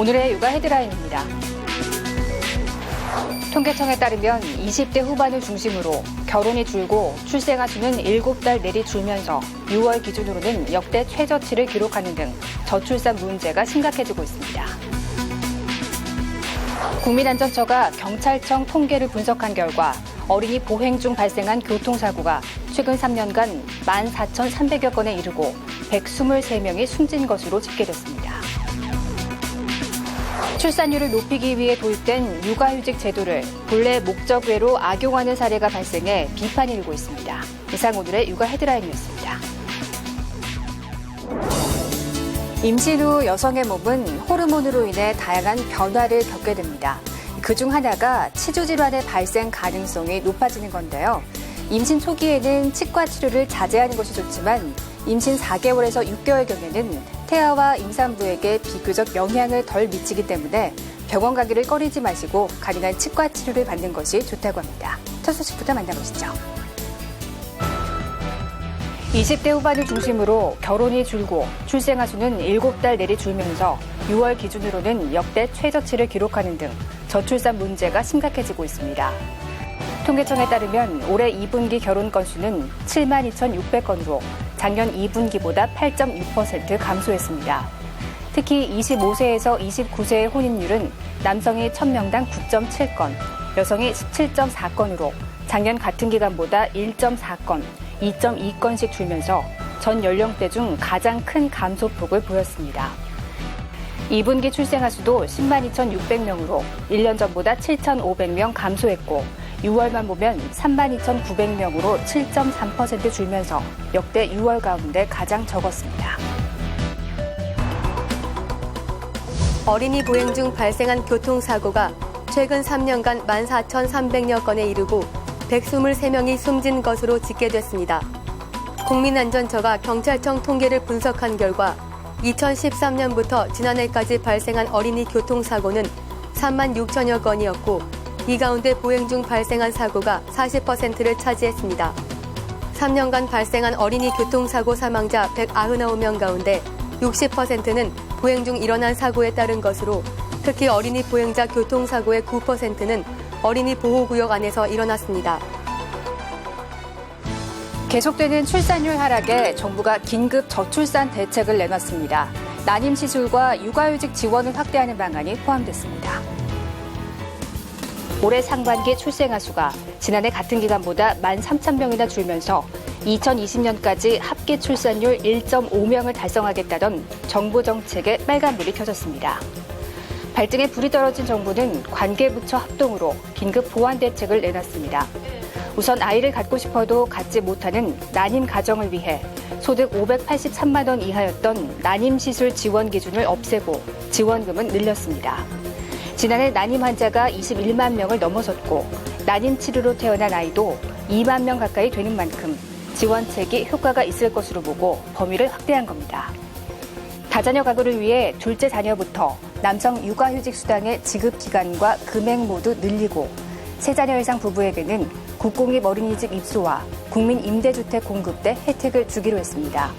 오늘의 육아 헤드라인입니다. 통계청에 따르면 20대 후반을 중심으로 결혼이 줄고 출생아 수는 7달 내리 줄면서 6월 기준으로는 역대 최저치를 기록하는 등 저출산 문제가 심각해지고 있습니다. 국민안전처가 경찰청 통계를 분석한 결과 어린이 보행 중 발생한 교통사고가 최근 3년간 14,300여 건에 이르고 123명이 숨진 것으로 집계됐습니다. 출산율을 높이기 위해 도입된 육아휴직 제도를 본래 목적 외로 악용하는 사례가 발생해 비판이 일고 있습니다. 이상 오늘의 육아 헤드라인이었습니다. 임신 후 여성의 몸은 호르몬으로 인해 다양한 변화를 겪게 됩니다. 그 중 하나가 치주 질환의 발생 가능성이 높아지는 건데요. 임신 초기에는 치과 치료를 자제하는 것이 좋지만 임신 4개월에서 6개월경에는 태아와 임산부에게 비교적 영향을 덜 미치기 때문에 병원 가기를 꺼리지 마시고 가능한 치과 치료를 받는 것이 좋다고 합니다. 첫 소식부터 만나보시죠. 20대 후반을 중심으로 결혼이 줄고 출생아 수는 7달 내리 줄면서 6월 기준으로는 역대 최저치를 기록하는 등 저출산 문제가 심각해지고 있습니다. 통계청에 따르면 올해 2분기 결혼 건수는 7만 2,600건으로 작년 2분기보다 8.6% 감소했습니다. 특히 25세에서 29세의 혼인율은 남성이 1000명당 9.7건, 여성이 17.4건으로 작년 같은 기간보다 1.4건, 2.2건씩 줄면서 전 연령대 중 가장 큰 감소폭을 보였습니다. 2분기 출생아 수도 10만 2,600명으로 1년 전보다 7,500명 감소했고 6월만 보면 3만 2,900명으로 7.3% 줄면서 역대 6월 가운데 가장 적었습니다. 어린이 보행 중 발생한 교통사고가 최근 3년간 14,300여 건에 이르고 123명이 숨진 것으로 집계됐습니다. 국민안전처가 경찰청 통계를 분석한 결과 2013년부터 지난해까지 발생한 어린이 교통사고는 3만 6천여 건이었고 이 가운데 보행 중 발생한 사고가 40%를 차지했습니다. 3년간 발생한 어린이 교통사고 사망자 199명 가운데 60%는 보행 중 일어난 사고에 따른 것으로 특히 어린이 보행자 교통사고의 9%는 어린이 보호구역 안에서 일어났습니다. 계속되는 출산율 하락에 정부가 긴급 저출산 대책을 내놨습니다. 난임 시술과 육아휴직 지원을 확대하는 방안이 포함됐습니다. 올해 상반기 출생아 수가 지난해 같은 기간보다 13,000명이나 줄면서 2020년까지 합계 출산율 1.5명을 달성하겠다던 정부 정책에 빨간불이 켜졌습니다. 발등에 불이 떨어진 정부는 관계부처 합동으로 긴급 보완 대책을 내놨습니다. 우선 아이를 갖고 싶어도 갖지 못하는 난임 가정을 위해 소득 583만 원 이하였던 난임 시술 지원 기준을 없애고 지원금은 늘렸습니다. 지난해 난임 환자가 21만 명을 넘어섰고 난임 치료로 태어난 아이도 2만 명 가까이 되는 만큼 지원책이 효과가 있을 것으로 보고 범위를 확대한 겁니다. 다자녀 가구를 위해 둘째 자녀부터 남성 육아휴직 수당의 지급 기간과 금액 모두 늘리고 세 자녀 이상 부부에게는 국공립 어린이집 입소와 국민 임대주택 공급 때 혜택을 주기로 했습니다.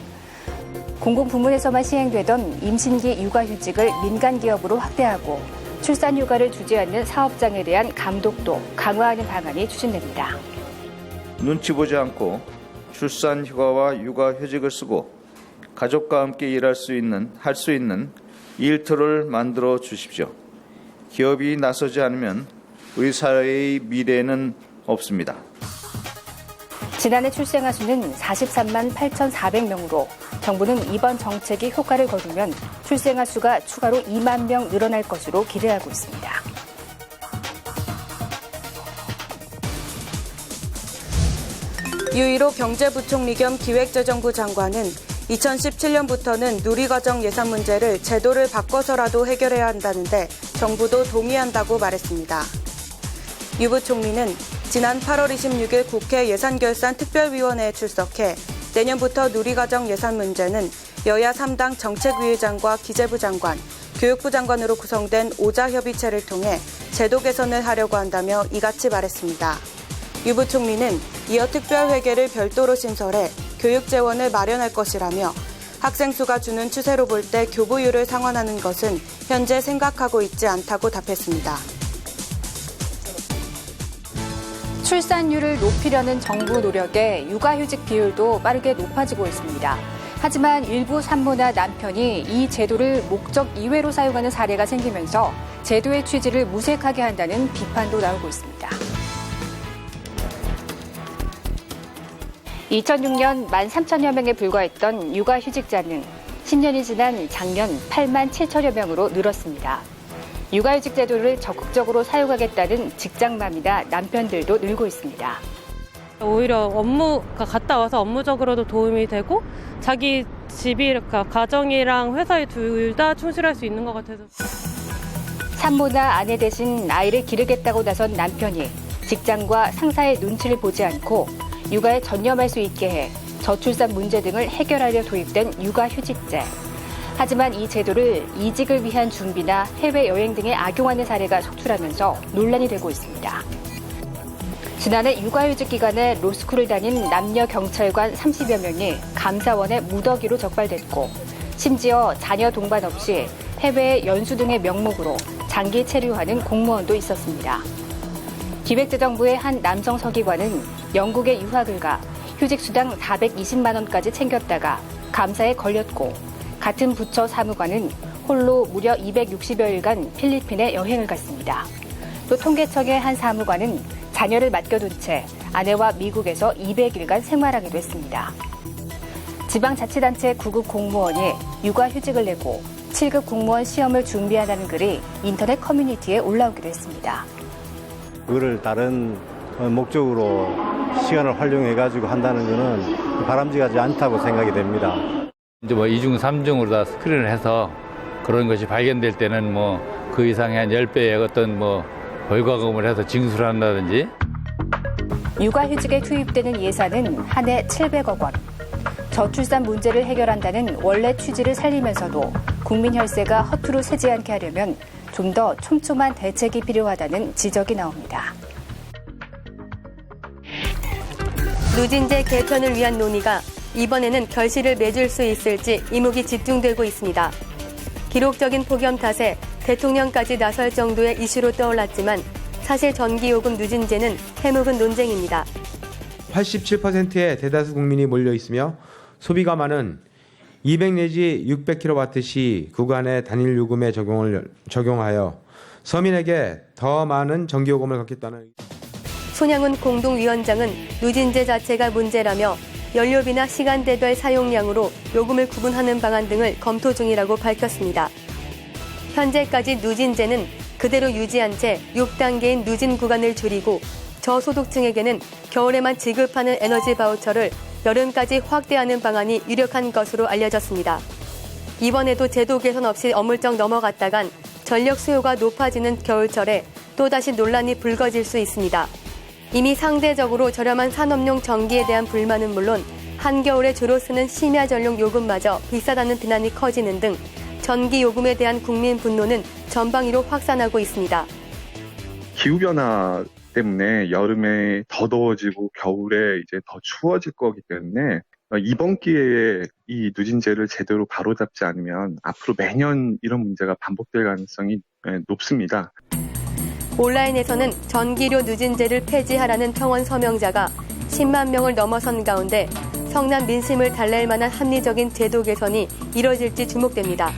공공부문에서만 시행되던 임신기 육아휴직을 민간기업으로 확대하고 출산 휴가를 주지 않는 사업장에 대한 감독도 강화하는 방안이 추진됩니다. 눈치 보지 않고 출산 휴가와 육아 휴직을 쓰고 가족과 함께 일할 수 있는 할 수 있는 일터를 만들어 주십시오. 기업이 나서지 않으면 우리 사회의 미래는 없습니다. 지난해 출생아 수는 43만 8,400명으로 정부는 이번 정책이 효과를 거두면 출생아 수가 추가로 2만 명 늘어날 것으로 기대하고 있습니다. 유일호 경제부총리 겸 기획재정부 장관은 2017년부터는 누리과정 예산 문제를 제도를 바꿔서라도 해결해야 한다는데 정부도 동의한다고 말했습니다. 유 부총리는 지난 8월 26일 국회 예산결산 특별위원회에 출석해 내년부터 누리과정 예산 문제는 여야 3당 정책위 의장과 기재부 장관, 교육부 장관으로 구성된 오자협의체를 통해 제도 개선을 하려고 한다며 이같이 말했습니다. 유 부총리는 이어 특별회계를 별도로 신설해 교육 재원을 마련할 것이라며 학생 수가 주는 추세로 볼 때 교부율을 상환하는 것은 현재 생각하고 있지 않다고 답했습니다. 출산율을 높이려는 정부 노력에 육아휴직 비율도 빠르게 높아지고 있습니다. 하지만 일부 산모나 남편이 이 제도를 목적 이외로 사용하는 사례가 생기면서 제도의 취지를 무색하게 한다는 비판도 나오고 있습니다. 2006년 1만 3천여 명에 불과했던 육아휴직자는 10년이 지난 작년 8만 7천여 명으로 늘었습니다. 육아휴직 제도를 적극적으로 사용하겠다는 직장맘이나 남편들도 늘고 있습니다. 오히려 업무가 갔다 와서 업무적으로도 도움이 되고 자기 집이 가정이랑 회사에 둘 다 충실할 수 있는 것 같아서 산모나 아내 대신 아이를 기르겠다고 나선 남편이 직장과 상사의 눈치를 보지 않고 육아에 전념할 수 있게 해 저출산 문제 등을 해결하려 도입된 육아휴직제. 하지만 이 제도를 이직을 위한 준비나 해외여행 등에 악용하는 사례가 속출하면서 논란이 되고 있습니다. 지난해 육아휴직 기간에 로스쿨을 다닌 남녀 경찰관 30여 명이 감사원의 무더기로 적발됐고 심지어 자녀 동반 없이 해외 연수 등의 명목으로 장기 체류하는 공무원도 있었습니다. 기획재정부의 한 남성 서기관은 영국에 유학을 가 휴직수당 420만 원까지 챙겼다가 감사에 걸렸고 같은 부처 사무관은 홀로 무려 260여일간 필리핀에 여행을 갔습니다. 또 통계청의 한 사무관은 자녀를 맡겨둔 채 아내와 미국에서 200일간 생활하기도 했습니다. 지방자치단체 9급 공무원이 육아휴직을 내고 7급 공무원 시험을 준비한다는 글이 인터넷 커뮤니티에 올라오기도 했습니다. 그거를 다른 어, 목적으로 시간을 활용해가지고 한다는 것은 바람직하지 않다고 생각이 됩니다. 이제 뭐 이중 삼중으로 다 스크린을 해서 그런 것이 발견될 때는 뭐 그 이상의 한 10배의 어떤 뭐 벌과금을 해서 징수를 한다든지 육아휴직에 투입되는 예산은 한 해 700억 원. 저출산 문제를 해결한다는 원래 취지를 살리면서도 국민 혈세가 허투루 새지 않게 하려면 좀 더 촘촘한 대책이 필요하다는 지적이 나옵니다. 누진제 개편을 위한 논의가 이번에는 결실을 맺을 수 있을지 이목이 집중되고 있습니다. 기록적인 폭염 탓에 대통령까지 나설 정도의 이슈로 떠올랐지만 사실 전기요금 누진제는 해묵은 논쟁입니다. 87%의 대다수 국민이 몰려 있으며 소비가 많은 200 내지 600kW시 구간의 단일 요금에 적용을 적용하여 서민에게 더 많은 전기요금을 걷겠다는 손양훈 공동위원장은 누진제 자체가 문제라며 연료비나 시간대별 사용량으로 요금을 구분하는 방안 등을 검토 중이라고 밝혔습니다. 현재까지 누진제는 그대로 유지한 채 6단계인 누진 구간을 줄이고 저소득층에게는 겨울에만 지급하는 에너지 바우처를 여름까지 확대하는 방안이 유력한 것으로 알려졌습니다. 이번에도 제도 개선 없이 어물쩍 넘어갔다간 전력 수요가 높아지는 겨울철에 또다시 논란이 불거질 수 있습니다. 이미 상대적으로 저렴한 산업용 전기에 대한 불만은 물론 한겨울에 주로 쓰는 심야 전용 요금마저 비싸다는 비난이 커지는 등 전기 요금에 대한 국민 분노는 전방위로 확산하고 있습니다. 기후변화 때문에 여름에 더 더워지고 겨울에 이제 더 추워질 거기 때문에 어, 이번 기회에 이 누진제를 제대로 바로잡지 않으면 앞으로 매년 이런 문제가 반복될 가능성이 예, 높습니다. 온라인에서는 전기료 누진제를 폐지하라는 평원 서명자가 10만 명을 넘어선 가운데 성남 민심을 달랠 만한 합리적인 제도 개선이 이뤄질지 주목됩니다.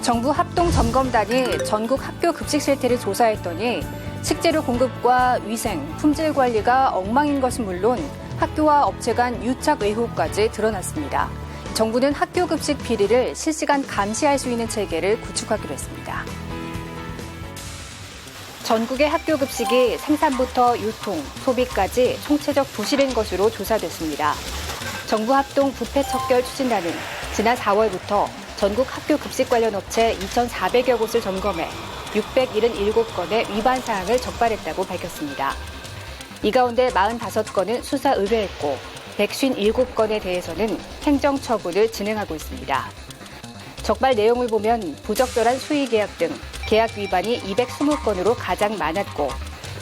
정부 합동 점검단이 전국 학교 급식 실태를 조사했더니 식재료 공급과 위생, 품질 관리가 엉망인 것은 물론 학교와 업체 간 유착 의혹까지 드러났습니다. 정부는 학교 급식 비리를 실시간 감시할 수 있는 체계를 구축하기로 했습니다. 전국의 학교 급식이 생산부터 유통, 소비까지 총체적 부실인 것으로 조사됐습니다. 정부 합동 부패 척결 추진단은 지난 4월부터 전국 학교 급식 관련 업체 2,400여 곳을 점검해 677건의 위반 사항을 적발했다고 밝혔습니다. 이 가운데 45건은 수사 의뢰했고 157건에 대해서는 행정 처분을 진행하고 있습니다. 적발 내용을 보면 부적절한 수의 계약 등 계약 위반이 220건으로 가장 많았고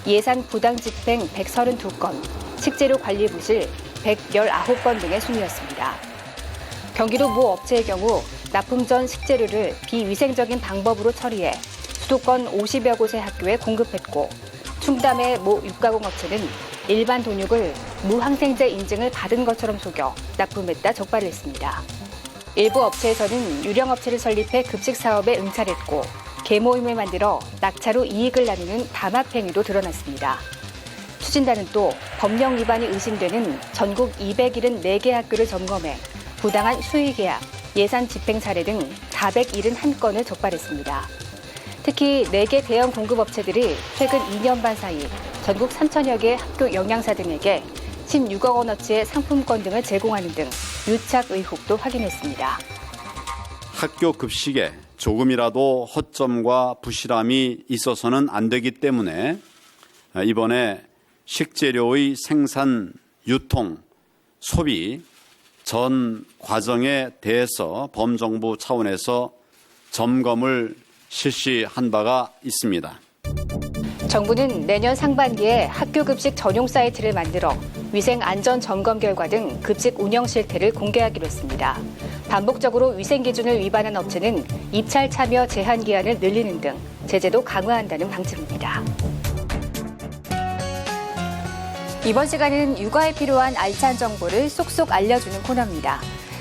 예산 부당 집행 132건, 식재료 관리 부실, 119건 등의 순이었습니다. 경기도 모 업체의 경우 납품 전 식재료를 비위생적인 방법으로 처리해 수도권 50여 곳의 학교에 공급했고 충남의 모 육가공 업체는 일반 돈육을 무항생제 인증을 받은 것처럼 속여 납품했다 적발을 했습니다. 일부 업체에서는 유령 업체를 설립해 급식 사업에 응찰했고 계모임을 만들어 낙차로 이익을 나누는 담합 행위도 드러났습니다. 추진단은 또 법령 위반이 의심되는 전국 274개 학교를 점검해 부당한 수의 계약, 예산 집행 사례 등 471건을 적발했습니다. 특히 4개 대형 공급업체들이 최근 2년 반 사이 전국 3천여 개 학교 영양사 등에게 16억 원어치의 상품권 등을 제공하는 등 유착 의혹도 확인했습니다. 학교 급식에 조금이라도 허점과 부실함이 있어서는 안 되기 때문에 이번에 식재료의 생산, 유통, 소비 전 과정에 대해서 범정부 차원에서 점검을 실시한 바가 있습니다. 정부는 내년 상반기에 학교 급식 전용 사이트를 만들어 위생 안전 점검 결과 등 급식 운영 실태를 공개하기로 했습니다. 반복적으로 위생 기준을 위반한 업체는 입찰 참여 제한 기한을 늘리는 등 제재도 강화한다는 방침입니다. 이번 시간은 육아에 필요한 알찬 정보를 쏙쏙 알려주는 코너입니다.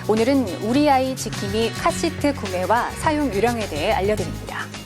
오늘은 우리 아이 지킴이 카시트 구매와 사용 요령에 대해 알려드립니다.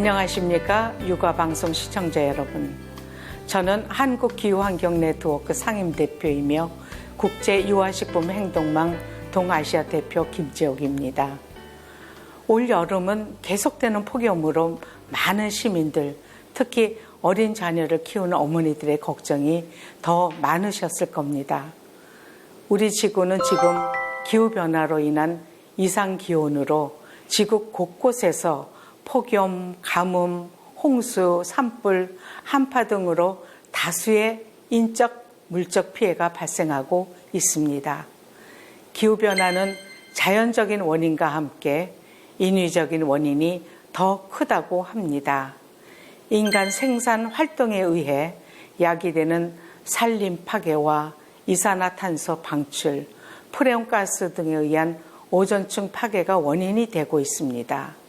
안녕하십니까? 육아방송 시청자 여러분. 저는 한국기후환경네트워크 상임대표이며 국제유아식품 행동망 동아시아 대표 김지옥입니다. 올 여름은 계속되는 폭염으로 많은 시민들 특히 어린 자녀를 키우는 어머니들의 걱정이 더 많으셨을 겁니다. 우리 지구는 지금 기후변화로 인한 이상기온으로 지구 곳곳에서 폭염, 가뭄, 홍수, 산불, 한파 등으로 다수의 인적, 물적 피해가 발생하고 있습니다. 기후변화는 자연적인 원인과 함께 인위적인 원인이 더 크다고 합니다. 인간 생산 활동에 의해 야기되는 산림 파괴와 이산화탄소 방출, 프레온가스 등에 의한 오존층 파괴가 원인이 되고 있습니다.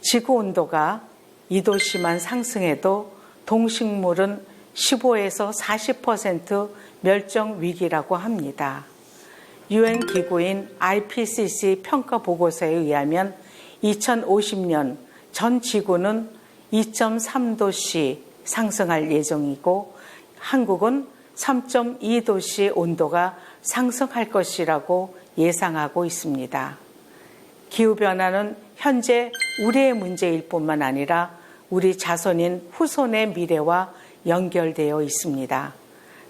지구 온도가 2도씨만 상승해도 동식물은 15에서 40% 멸종 위기라고 합니다. 유엔 기구인 IPCC 평가 보고서에 의하면 2050년 전 지구는 2.3도씨 상승할 예정이고 한국은 3.2도씨 온도가 상승할 것이라고 예상하고 있습니다. 기후변화는 현재 우리의 문제일 뿐만 아니라 우리 자손인 후손의 미래와 연결되어 있습니다.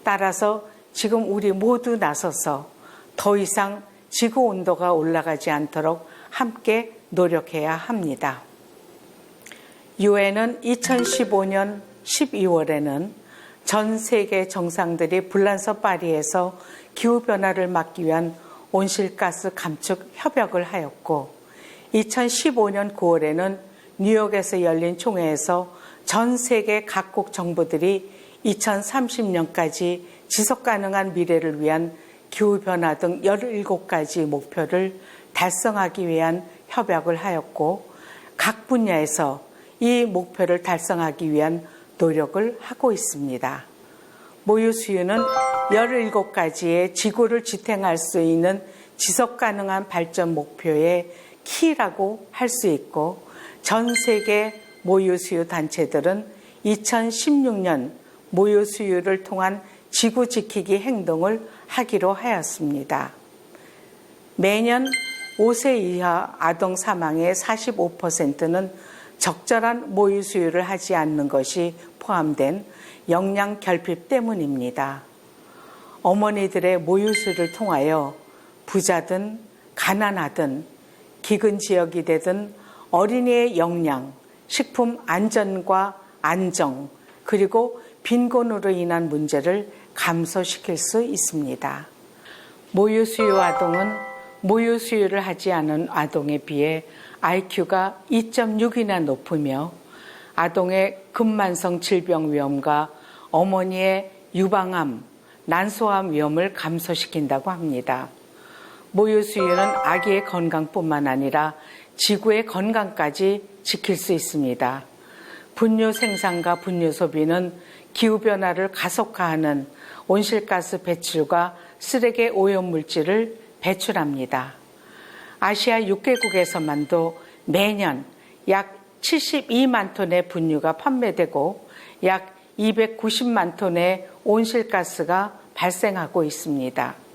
따라서 지금 우리 모두 나서서 더 이상 지구 온도가 올라가지 않도록 함께 노력해야 합니다. 유엔은 2015년 12월에는 전 세계 정상들이 불란서 파리에서 기후 변화를 막기 위한 온실가스 감축 협약을 하였고 2015년 9월에는 뉴욕에서 열린 총회에서 전 세계 각국 정부들이 2030년까지 지속 가능한 미래를 위한 기후변화 등 17가지 목표를 달성하기 위한 협약을 하였고 각 분야에서 이 목표를 달성하기 위한 노력을 하고 있습니다. 모유 수유는 17가지의 지구를 지탱할 수 있는 지속 가능한 발전 목표의 키라고 할 수 있고 전 세계 모유 수유 단체들은 2016년 모유 수유를 통한 지구 지키기 행동을 하기로 하였습니다. 매년 5세 이하 아동 사망의 45%는 적절한 모유 수유를 하지 않는 것이 포함된 영양 결핍 때문입니다. 어머니들의 모유 수유를 통하여 부자든 가난하든 기근 지역이 되든 어린이의 영양, 식품 안전과 안정, 그리고 빈곤으로 인한 문제를 감소시킬 수 있습니다. 모유 수유 아동은 모유 수유를 하지 않은 아동에 비해 IQ가 2.6이나 높으며 아동의 근만성 질병 위험과 어머니의 유방암, 난소암 위험을 감소시킨다고 합니다. 모유 수유는 아기의 건강뿐만 아니라 지구의 건강까지 지킬 수 있습니다. 분유 생산과 분유 소비는 기후변화를 가속화하는 온실가스 배출과 쓰레기 오염 물질을 배출합니다. 아시아 6개국에서만도 매년 약 72만 톤의 분유가 판매되고 약 290만 톤의 온실가스가 발생하고 있습니다.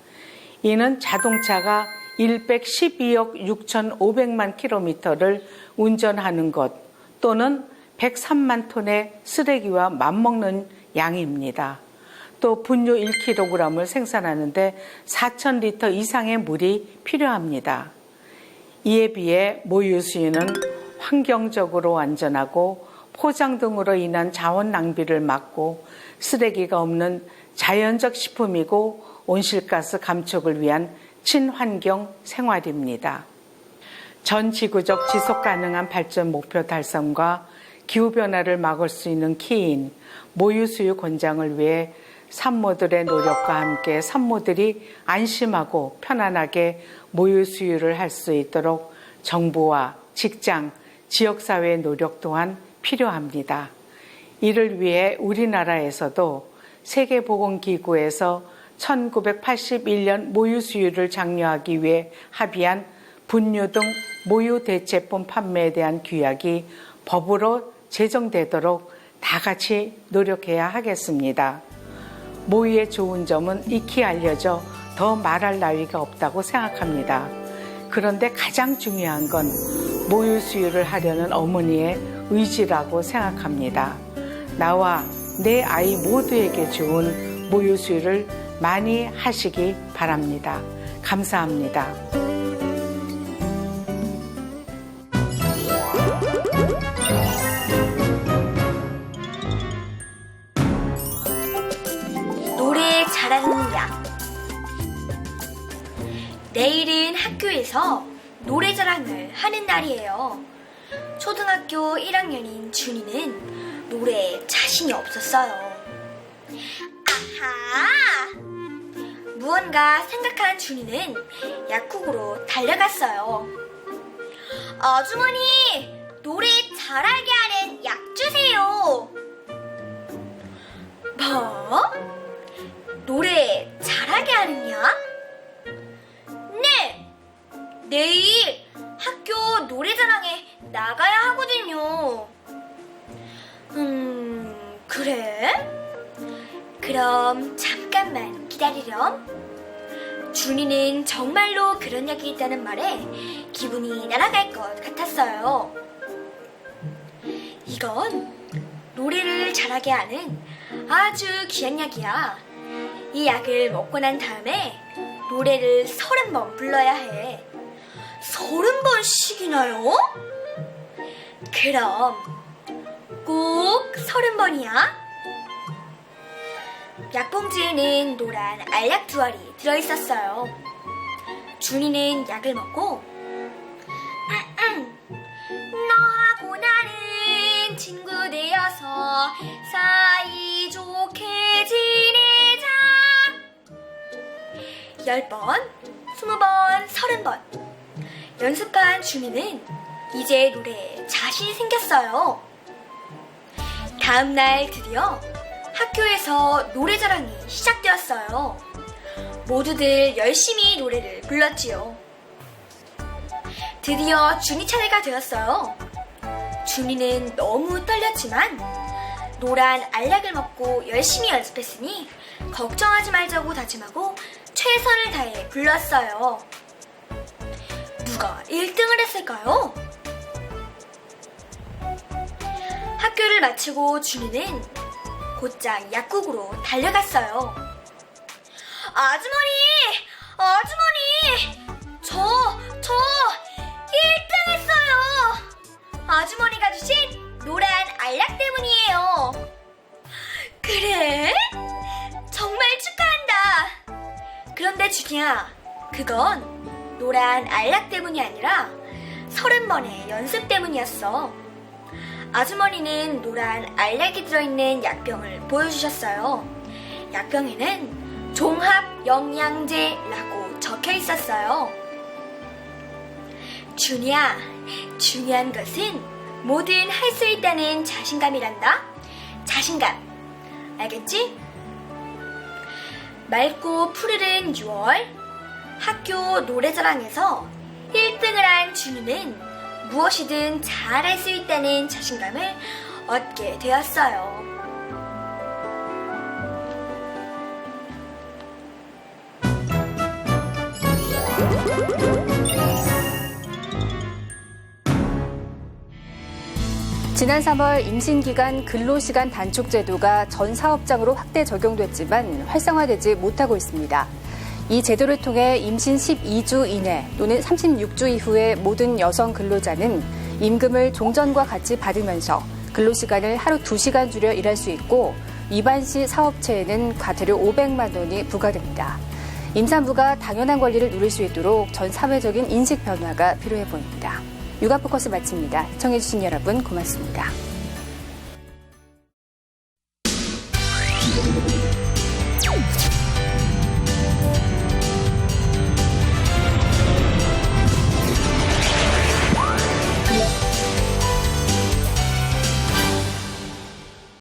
이는 자동차가 112억 6,500만 킬로미터를 운전하는 것 또는 103만 톤의 쓰레기와 맞먹는 양입니다. 또 분유 1kg을 생산하는데 4,000리터 이상의 물이 필요합니다. 이에 비해 모유수유는 환경적으로 안전하고 포장 등으로 인한 자원 낭비를 막고 쓰레기가 없는 자연적 식품이고 온실가스 감축을 위한 친환경 생활입니다. 전 지구적 지속 가능한 발전 목표 달성과 기후변화를 막을 수 있는 키인 모유수유 권장을 위해 산모들의 노력과 함께 산모들이 안심하고 편안하게 모유수유를 할 수 있도록 정부와 직장, 지역사회의 노력 또한 필요합니다. 이를 위해 우리나라에서도 세계보건기구에서 1981년 모유 수유를 장려하기 위해 합의한 분유 등 모유 대체품 판매에 대한 규약이 법으로 제정되도록 다 같이 노력해야 하겠습니다. 모유의 좋은 점은 익히 알려져 더 말할 나위가 없다고 생각합니다. 그런데 가장 중요한 건 모유 수유를 하려는 어머니의 의지라고 생각합니다. 나와 내 아이 모두에게 좋은 모유 수유를 많이 하시기 바랍니다. 감사합니다. 노래 잘하는 양. 내일은 학교에서 노래자랑을 하는 날이에요. 초등학교 1학년인 준이는 노래에 자신이 없었어요. 아하! 무언가 생각한 준이는 약국으로 달려갔어요. 아주머니, 노래 잘하게 하는 약 주세요. 뭐? 약이 있다는 말에 기분이 날아갈 것 같았어요. 이건 노래를 잘하게 하는 아주 귀한 약이야. 이 약을 먹고 난 다음에 노래를 서른 번 불러야 해. 서른 번씩이나요? 그럼 꼭 서른 번이야. 약봉지에는 노란 알약 두 알이 들어있었어요. 준이는 약을 먹고 너하고 나는 친구 되어서 사이좋게 지내자 열 번, 스무 번, 서른 번 연습한 준이는 이제 노래에 자신이 생겼어요. 다음날 드디어 학교에서 노래자랑이 시작되었어요. 모두들 열심히 노래를 불렀지요. 드디어 준이 차례가 되었어요. 준이는 너무 떨렸지만 노란 알약을 먹고 열심히 연습했으니 걱정하지 말자고 다짐하고 최선을 다해 불렀어요. 누가 1등을 했을까요? 학교를 마치고 준이는 곧장 약국으로 달려갔어요. 아주머니! 아주머니! 저, 저 1등 했어요! 아주머니가 주신 노란 알약 때문이에요. 그래? 정말 축하한다! 그런데 준이야, 그건 노란 알약 때문이 아니라 서른 번의 연습 때문이었어. 아주머니는 노란 알약이 들어있는 약병을 보여주셨어요. 약병에는 종합 영양제라고 적혀 있었어요. 준이야, 중요한 것은 뭐든 할 수 있다는 자신감이란다. 자신감. 알겠지? 맑고 푸르른 6월 학교 노래자랑에서 1등을 한 준이는 무엇이든 잘할 수 있다는 자신감을 얻게 되었어요. 지난 3월 임신기간 근로시간 단축 제도가 전 사업장으로 확대 적용됐지만 활성화되지 못하고 있습니다. 이 제도를 통해 임신 12주 이내 또는 36주 이후의 모든 여성 근로자는 임금을 종전과 같이 받으면서 근로시간을 하루 2시간 줄여 일할 수 있고 위반 시 사업체에는 과태료 500만 원이 부과됩니다. 임산부가 당연한 권리를 누릴 수 있도록 전 사회적인 인식 변화가 필요해 보입니다. 육아 포커스 마칩니다. 시청해주신 여러분 고맙습니다.